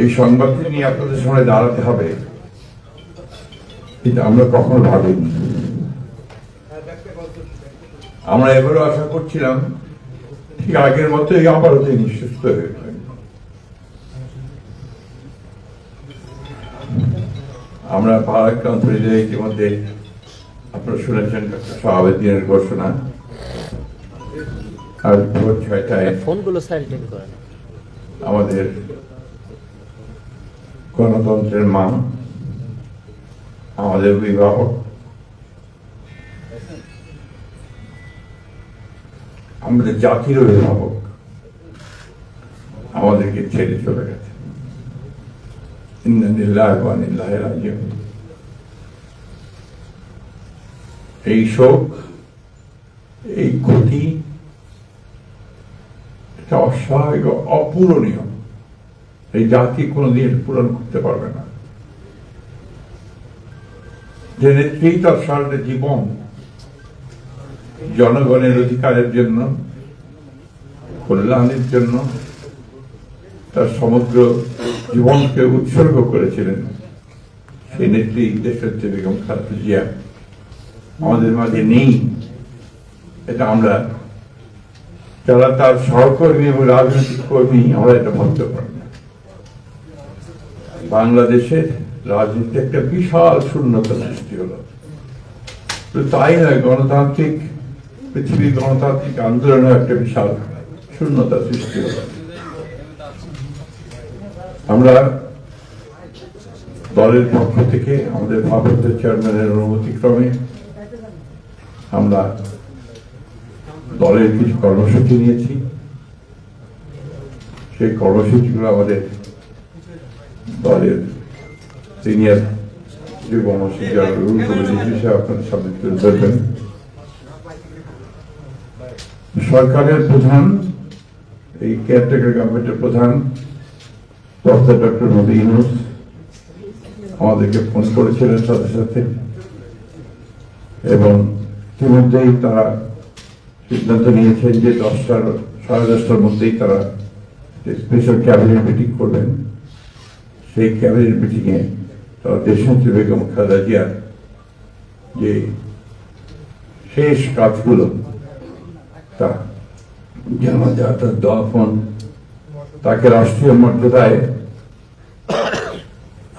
এই সংবাদটি নিয়ে আপনাদের সামনে দাঁড়াতে হবে। কিন্তু আমরা কখনো ভাবিনি। আমরা এবারও আশা করছিলাম ঠিক আগের মতোই আবারও তিনি সুস্থ হয়ে আমরা ভারাক্রান্ত হৃদয়ে ইতিমধ্যে আপনারা শুনেছেন ডক্টর শাহাবুদ্দিনের ঘোষণা। আজ ভোর ছয়টায় ফোনগুলো সাইলেন্ট করেন। আমাদের গণতন্ত্রের মা আমাদের অভিভাবক আমাদের জাতির অভিভাবক আমাদেরকে ছেড়ে চলে গেছে। এই শোক, এই ক্ষতি এটা অস্বাভাবিক অপূরণীয়। এই জাতি কোনোদিন পূরণ করতে পারবে না। যে নেত্রী তার সারাটা জীবন, জনগণের অধিকারের জন্য, কল্যাণের জন্য, তার সমগ্র জীবনকে উৎসর্গ করেছিলেন সেই নেত্রী দেশত্রী বেগম খালেদা জিয়া। আমাদের মাঝে নেই। এটা আমরা যারা তার সহকর্মী এবং রাজনৈতিক কর্মী, আমরা এটা ভাবতে পারি না। বাংলাদেশের রাজনীতিতে একটা বিশাল শূন্যতা সৃষ্টি হলো। তাই নয়, গণতান্ত্রিক, পৃথিবীর গণতান্ত্রিক আন্দোলনে একটা বিশাল শূন্যতা সৃষ্টি হলো। আমরা দলের পক্ষ থেকে আমাদের ভারপ্রাপ্ত চেয়ারম্যানের অনুমতি ক্রমে আমরা দলের কিছু কর্মসূচি নিয়েছি। সেই কর্মসূচিগুলো আমাদের দলের সিনিয়র সরকারের প্রধান, এই কেয়ারটেকার গভর্নমেন্টের প্রধান প্রফেসর ডক্টর মোদী ইউনুস আমাদেরকে ফোন করেছিলেন সাথে সাথে। এবং ইতিমধ্যেই তারা সিদ্ধান্ত নিয়েছেন যে দশটার, সাড়ে দশটার মধ্যেই তারা স্পেশাল ক্যাবিনেট মিটিং করবেন। সেই ক্যাবিনেট মিটিংয়ে তারা দেশমন্ত্রী বেগম খালেদা জিয়ার যে শেষ কাজগুলো, তা জানাজা তার দফন, তাকে রাষ্ট্রীয় মর্যাদায়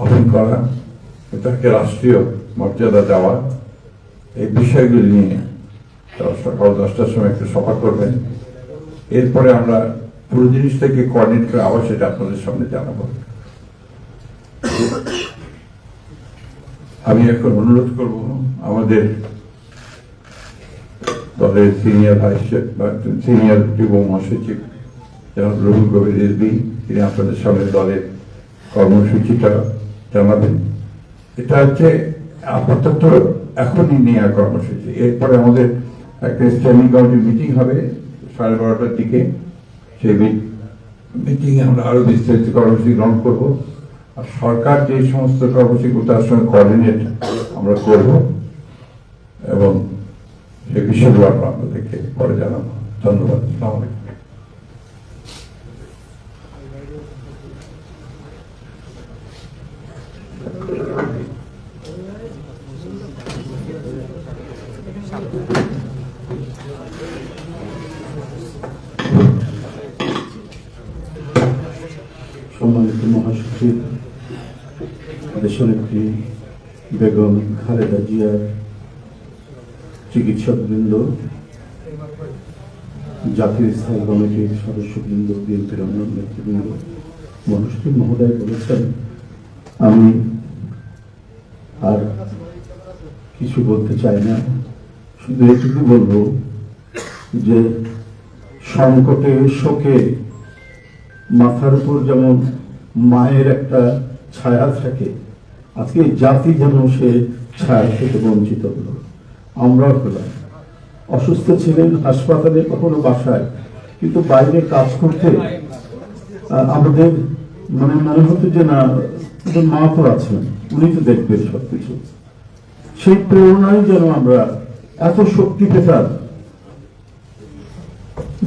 অর্পণ করা, তাকে রাষ্ট্রীয় মর্যাদা দেওয়া, এই বিষয়গুলি নিয়ে সকাল দশটার সময় একটু সভা করবেন। এরপরে আমরা পুরো জিনিসটাকে কোঅর্ডিনেট করে আবার সেটা আপনাদের সামনে জানাব। আমি এখন অনুরোধ করব, আমাদের দলের সিনিয়র ভাইস সিনিয়র যুব মহাসচিব যেমন রবি কবির রেজবি তিনি আপনাদের সামনে দলের কর্মসূচিটা জানাবেন। এটা হচ্ছে আপাতত এখনই নেওয়া কর্মসূচি। এরপরে আমাদের একটা স্ট্যান্ডিং কমিটি মিটিং হবে, সাড়ে বারোটার দিকে। সেই মিটিং আমরা আরও বিস্তারিত কর্মসূচি গ্রহণ করব। আর সরকার যে সমস্ত কর্মসূচি তার সঙ্গে কোঅর্ডিনেট আমরা করব এবং সেই বিষয়গুলো আমরা আপনাদেরকে পরে জানাব। ধন্যবাদ। আসসালামু আলাইকুম। সম্মানিত মহাসচিব দেশনেত্রী বেগম খালেদা জিয়ার চিকিৎসকবৃন্দ, জাতীয় স্থায়ী কমিটির সদস্যবৃন্দ, বিএনপির অন্যান্য নেতৃবৃন্দ, মহাসচিব মহোদয় বলেছেন, আমি আর কিছু বলতে চাই না। শুধু এটুকু বলব যে সংকটে শোকে মাথার উপর যেমন মায়ের একটা ছায়া থাকে। আজকে জাতি যেন সে ছায়া থেকে বঞ্চিত হলো। আমরাও হলাম। অসুস্থ ছিলেন, হাসপাতালে, কখনো বাসায়। কিন্তু বাইরে কাজ করতে আমাদের মানে মনে হতো যে না মা তো আছেন, উনি তো দেখবেন সবকিছু। সেই প্রেরণায় যেন আমরা এত শক্তি পেতাম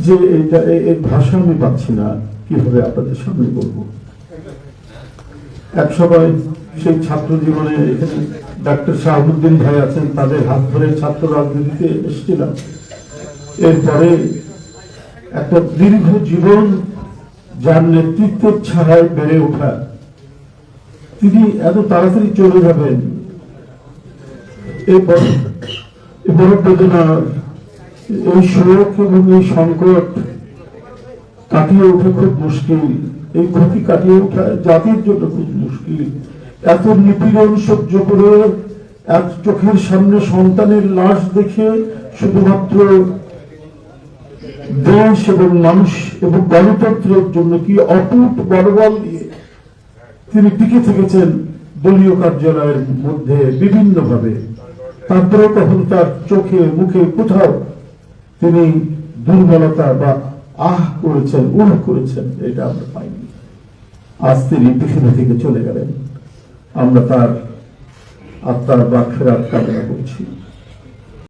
যে এটা এর ভাষা আমি পাচ্ছি না। কীভাবে আপনাদের সামনে বলব? এক সময় সেই ছাত্র জীবনে এখানে ডাক্তার শাহাবুদ্দিন ভাই আছেন, তাদের হাত ধরে ছাত্র রাজনীতিতে এসেছিলাম। এরপরে একটা দীর্ঘ জীবন যার নেতৃত্বের ছাড়ায় বেড়ে ওঠা। তিনি এত তাড়াতাড়ি চলে যাবেন এই এই এবং এই সংকট কাটিয়ে ওঠা খুব মুশকিল। এই ক্ষতি কাটিয়ে ওঠা জাতির জন্য খুব মুশকিল। এত নিপীড়ন সহ্য করে এক চোখের সামনে সন্তানের লাশ দেখে শুধুমাত্র দেশ এবং মানুষ এবং গণতন্ত্রের জন্য কি অটুট বড়বল দিয়ে তিনি টিকে থেকেছেন দলীয় কার্যালয়ের মধ্যে বিভিন্ন ভাবে তারপরে কখন তার চোখে মুখে কোথাও তিনি দুর্বলতা বা আহ করেছেন, উহ করেছেন, এটা আমরা পাইনি। আজ তিনি পৃথিবী থেকে চলে গেলেন। আমরা তার আত্মার বাক্ষের কামনা করছি।